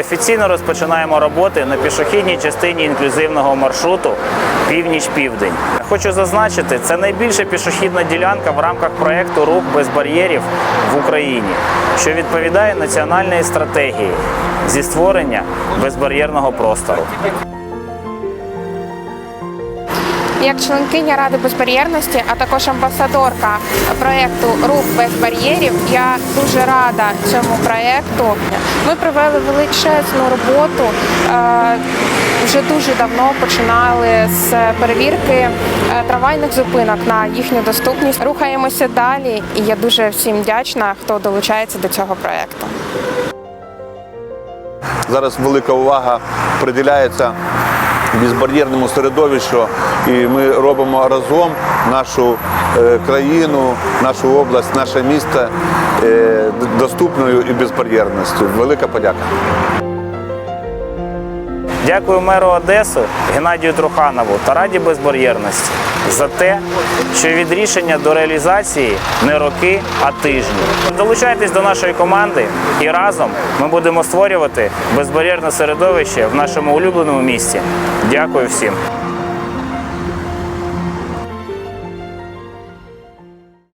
Офіційно розпочинаємо роботи на пішохідній частині інклюзивного маршруту Північ-Південь. Хочу зазначити, це найбільша пішохідна ділянка в рамках проєкту Рух без бар'єрів в Україні, що відповідає національній стратегії зі створення безбар'єрного простору. Як членкиня Ради безбар'єрності, а також амбасадорка проєкту Рух без бар'єрів, я дуже рада цьому проєкту. Ми провели величезну роботу. е, Вже дуже давно починали з перевірки е, трамвайних зупинок на їхню доступність. Рухаємося далі, і я дуже всім вдячна, хто долучається до цього проєкту. Зараз велика увага приділяється безбар'єрному середовищу, і ми робимо разом нашу е, країну, нашу область, наше місто е, доступною і безбар'єрністю. Велика подяка. Дякую меру Одесу Геннадію Труханову та Раді безбар'єрності за те, що від рішення до реалізації не роки, а тижні. Долучайтесь до нашої команди і разом ми будемо створювати безбар'єрне середовище в нашому улюбленому місті. Дякую всім.